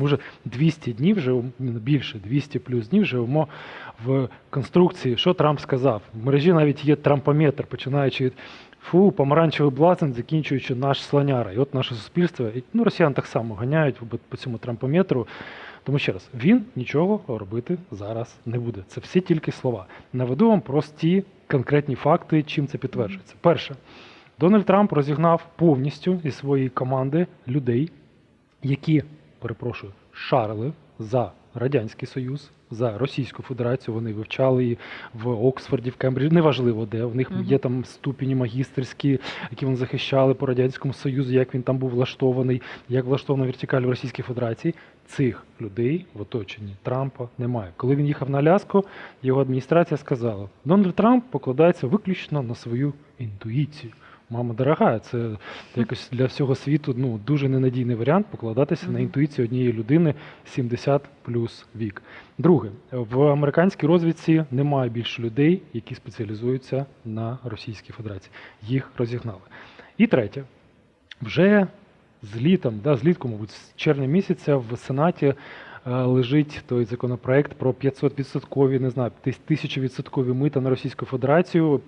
Ми вже 200 днів живемо, більше 200 плюс днів живемо в конструкції, що Трамп сказав. В мережі навіть є трампометр, починаючи від фу, помаранчевий блазень, закінчуючи наш слоняра. І от наше суспільство, ну, росіян так само ганяють по цьому трампометру. Тому ще раз, він нічого робити зараз не буде. Це всі тільки слова. Наведу вам прості конкретні факти, чим це підтверджується. Перше, Дональд Трамп розігнав повністю із своєї команди людей, які, перепрошую, шарили за Радянський Союз, за Російську Федерацію. Вони вивчали її в Оксфорді, в Кембриджі, неважливо де. В них є там ступені магістерські, які вони захищали по Радянському Союзу, як він там був влаштований, як влаштована вертикаль в Російській Федерації. Цих людей в оточенні Трампа немає. Коли він їхав на Аляску, його адміністрація сказала: Дональд Трамп покладається виключно на свою інтуїцію. Мама дорога, це якось для всього світу ну, дуже ненадійний варіант покладатися на інтуїцію однієї людини 70 плюс вік. Друге, в американській розвідці немає більше людей, які спеціалізуються на Російській Федерації. Їх розігнали. І третє, вже з літом, да, з літку, мабуть, з червня місяця в Сенаті е, лежить той законопроект про 500-відсоткові, не знаю, тис- 1000-відсоткові мита на Російську Федерацію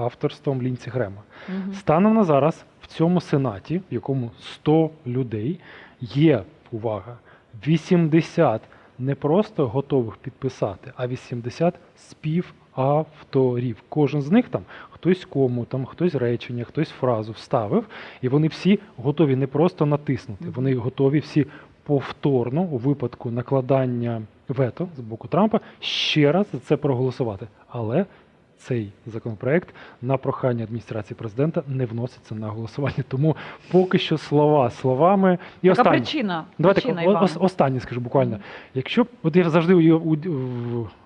авторством Лінці Грема. Мгм. Станом на зараз в цьому сенаті, в якому 100 людей, є увага, 80 не просто готових підписати, а 80 співавторів. Кожен з них там хтось кому, там хтось речення, хтось фразу вставив, і вони всі готові не просто натиснути, вони готові всі повторно у випадку накладання вето з боку Трампа ще раз за це проголосувати. Але цей законопроект на прохання адміністрації президента не вноситься на голосування. Тому поки що слова словами. І Така останнє. причина. Давайте причина, о- Іван. ос- останнє скажу буквально. Якщо от я завжди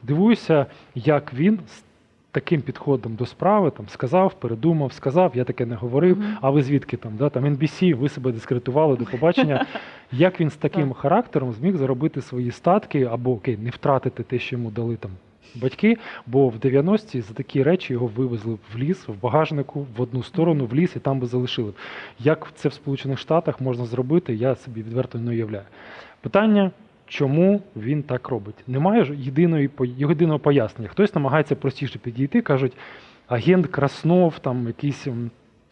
дивуюся, як він з таким підходом до справи там сказав, передумав, сказав, я таке не говорив. Мгм. А ви звідки там? Да? Там NBC, ви себе дискредитували до побачення. Як він з таким характером зміг заробити свої статки або окей, не втратити те, що йому дали там батьки, бо в 90-ті за такі речі його вивезли в ліс, в багажнику, в одну сторону, в ліс і там би залишили. Як це в Сполучених Штатах можна зробити, я собі відверто не уявляю. Питання. Чому він так робить? Немає ж єдиної єдиного пояснення. Хтось намагається простіше підійти, кажуть, агент Краснов, там якийсь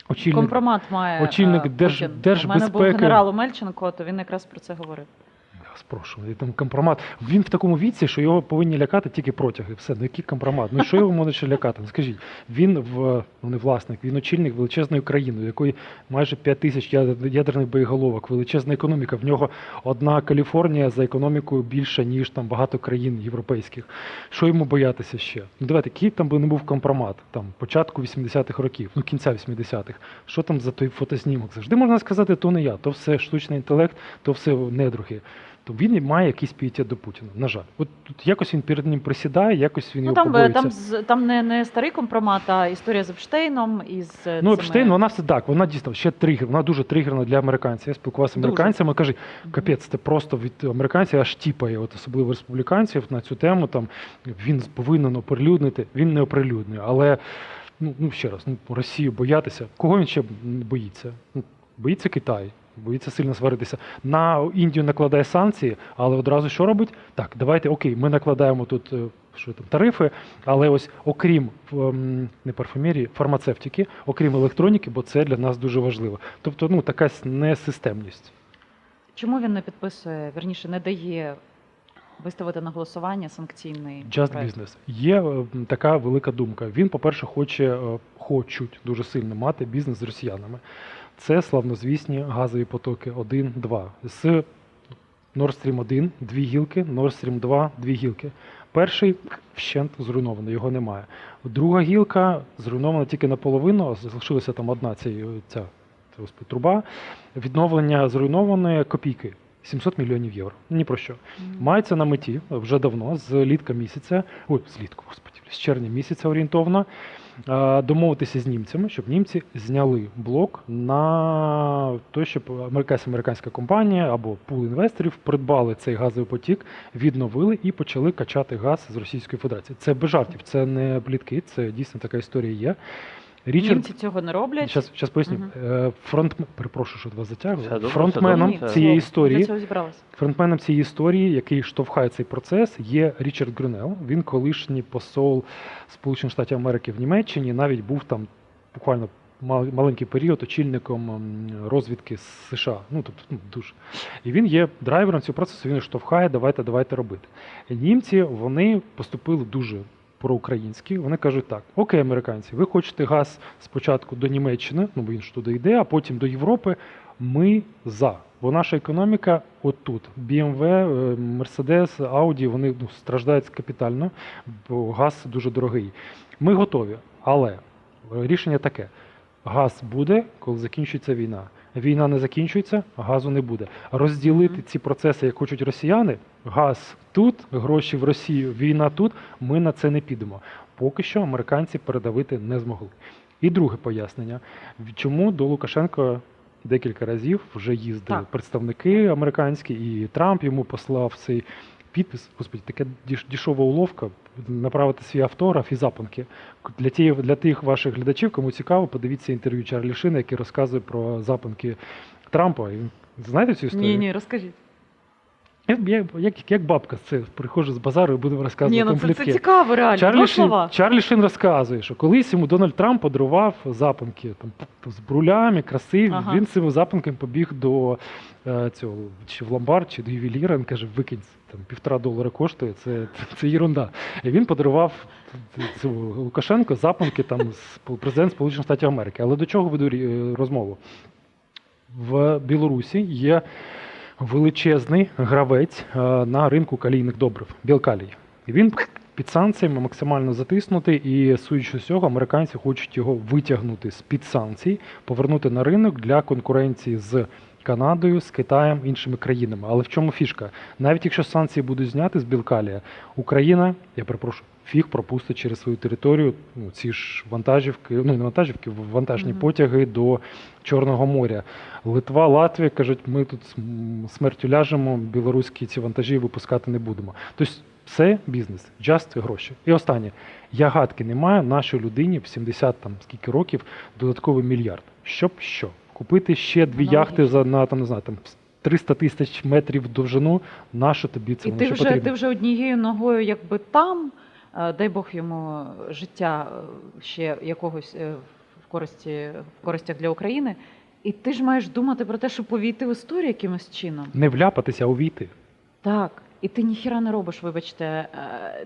очільник Компромат має очільник е, Держ- Путін. У мене був генерал Омельченко, то він якраз про це говорив. Спрошую, там компромат. Він в такому віці, що його повинні лякати тільки протяги. Все, ну який компромат? Ну що його може ще лякати? Ну скажіть, він в ну не власник, він очільник величезної країни, у якої майже 5 тисяч ядерних боєголовок, величезна економіка. В нього одна Каліфорнія за економікою більша, ніж там багато країн європейських. Що йому боятися ще? Ну давайте, який там би не був компромат, там початку 80-х років, ну кінця 80-х. Що там за той фотознімок? Завжди можна сказати, то не я, то все штучний інтелект, то все недруги. То він має якийсь пієтет до Путіна. На жаль, от тут якось він перед ним присідає, якось він Ну його там, е, там, з- там не, не старий компромат, а історія з Епштейном із е, Ну, цими- Епштейн, вона все так, вона дійсно ще тригер, вона дуже тригерна для американців. Я спілкувався з американцями, каже, капець, це просто від американців аж тіпає, от особливо республіканців на цю тему. Там він повинен оприлюднити, він не оприлюднює. Але ну, ну ще раз, ну Росію боятися. Кого він ще боїться? Ну, боїться Китай. Боїться сильно сваритися. На Індію накладає санкції, але одразу що робить? Так, давайте окей, ми накладаємо тут е, що там тарифи, але ось окрім ем, не парфумерії, фармацевтики, окрім електроніки, бо це для нас дуже важливо. Тобто, ну така несистемність. Чому він не підписує, верніше, не дає виставити на голосування санкційний Just проект? business. Є е, така велика думка. Він, по-перше, хоче, е, хочуть дуже сильно мати бізнес з росіянами. Це славнозвісні газові потоки 1, 2. З Nord Stream 1 дві гілки, Nord Stream 2 дві гілки. Перший вщент зруйнований, його немає. Друга гілка зруйнована тільки наполовину, а залишилася там одна ця, ця труба. Відновлення зруйнованої копійки 700 мільйонів євро. Ні про що. Мається на меті вже давно, з літка місяця, ой, з літку, господи, з червня місяця орієнтовно, домовитися з німцями, щоб німці зняли блок на те, щоб якась американська компанія або пул інвесторів придбали цей газовий потік, відновили і почали качати газ з Російської Федерації. Це без жартів, це не плітки, це дійсно така історія є. Річард Німці цього не роблять. Щас, щас поясню. Мгм. Е, Фронт... Перепрошую, що вас затягую. Фронтменом все цієї історії, цього зібралась. фронтменом цієї історії, який штовхає цей процес, є Річард Грюнел. Він колишній посол Сполучених Штатів Америки в Німеччині, навіть був там буквально мал- маленький період очільником розвідки з США. Ну тобто ну, дуже. І він є драйвером цього процесу. Він штовхає, давайте, давайте робити. Німці вони поступили дуже проукраїнські. Вони кажуть так: окей, американці, ви хочете газ спочатку до Німеччини, ну бо він ж туди йде, а потім до Європи. Ми за. Бо наша економіка отут. BMW, Mercedes, Audi, вони ну, страждають капітально, бо газ дуже дорогий. Ми готові. Але е, рішення таке: газ буде, коли закінчується війна. Війна не закінчується, газу не буде. Розділити ці процеси, як хочуть росіяни, газ тут, гроші в Росію, війна тут. Ми на це не підемо. Поки що американці передавити не змогли. І друге пояснення: чому до Лукашенка декілька разів вже їздили Так. представники американські, і Трамп йому послав цей підпис. Господи, така діш- дішова уловка направити свій автограф і запанки. Для тих, для тих ваших глядачів, кому цікаво, подивіться інтерв'ю Чарлі Шина, який розказує про запанки Трампа. Знаєте цю історію? Ні, ні, розкажіть. Я, як, як бабка це приходжу з базару і буду розказувати Ні, ну це, це цікаво, реально. Чарлі Шин. Чарлі Шин розказує, що колись йому Дональд Трамп подарував запанки там, з брулями, красиві. Ага. Він цими запанками побіг до е, цього, чи в ломбард, чи до ювеліра. Він каже, викинь, там півтора долара коштує, це, це, єрунда. І він подарував цього Лукашенко запанки там з президент Сполучених Штатів Америки. Але до чого веду розмову? В Білорусі є величезний гравець е, на ринку калійних добрив Білкалій. І він під санкціями максимально затиснутий, і судячи з цього, американці хочуть його витягнути з під санкцій, повернути на ринок для конкуренції з Канадою, з Китаєм, іншими країнами. Але в чому фішка? Навіть якщо санкції будуть зняти з Білкалія, Україна, я перепрошую, фіг пропустить через свою територію ну, ці ж вантажівки, ну не вантажівки, вантажні Мгм. потяги до Чорного моря. Литва, Латвія кажуть, ми тут смертю ляжемо, білоруські ці вантажі випускати не будемо. Тобто все бізнес, just гроші. І останнє. Я гадки не маю нашій людині в 70 там скільки років додатковий мільярд. Щоб що? Купити ще дві Ну, яхти за на там не знаю там 300 тисяч метрів довжину. Нащо тобі це І ти вже, потрібно? ти вже однією ногою якби там, е, дай Бог йому життя е, ще якогось е, в користі в користях для України. І ти ж маєш думати про те, щоб повійти в історію якимось чином. Не вляпатися, а увійти. Так. І ти ніхіра не робиш, вибачте,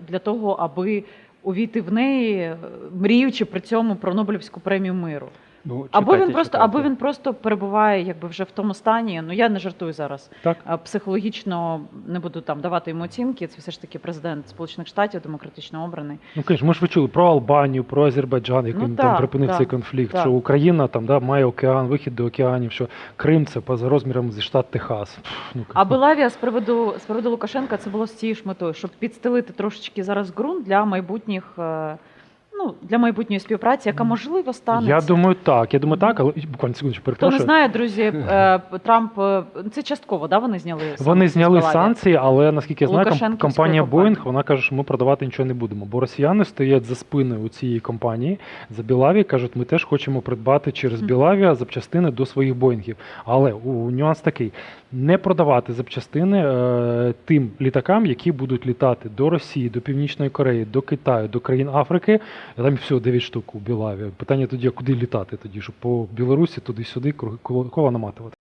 для того, аби увійти в неї, мріючи при цьому про Нобелівську премію миру. Ну, Або він просто, чекайте. або він просто перебуває якби вже в тому стані. Ну я не жартую зараз. Так? Психологічно не буду там давати йому оцінки. Це все ж таки президент Сполучених Штатів, демократично обраний. Ну, звісно, ми ж ви чули про Албанію, про Азербайджан, як Ну, він там припинив так, цей конфлікт, так. що Україна там да, має океан, вихід до океанів, що Крим це поза розміром зі штат Техас. Ну, А Белавія з приводу з приводу Лукашенка це було з цією ж метою, щоб підстелити трошечки зараз ґрунт для майбутніх. Е, Ну, для майбутньої співпраці, яка можливо станеться. я думаю, так. Я думаю, так, але буквально секундочку, Хто не перепрошую. знає, друзі, е, Трамп е, це частково, да? Вони зняли Вони санкції з зняли санкції, але наскільки я знаю, ком- Лукашенківської компанія компанії. Boeing, вона каже, що ми продавати нічого не будемо. Бо росіяни стоять за спиною у цієї компанії, за Білаві, кажуть, ми теж хочемо придбати через Мгм. Білавія запчастини до своїх Боїнгів. Але у нюанс такий: не продавати запчастини е, тим літакам, які будуть літати до Росії, до Північної Кореї, до Китаю, до країн Африки. І Там всього 9 штук у Білаві. Питання тоді, а куди літати тоді, щоб по Білорусі туди-сюди коло наматувати.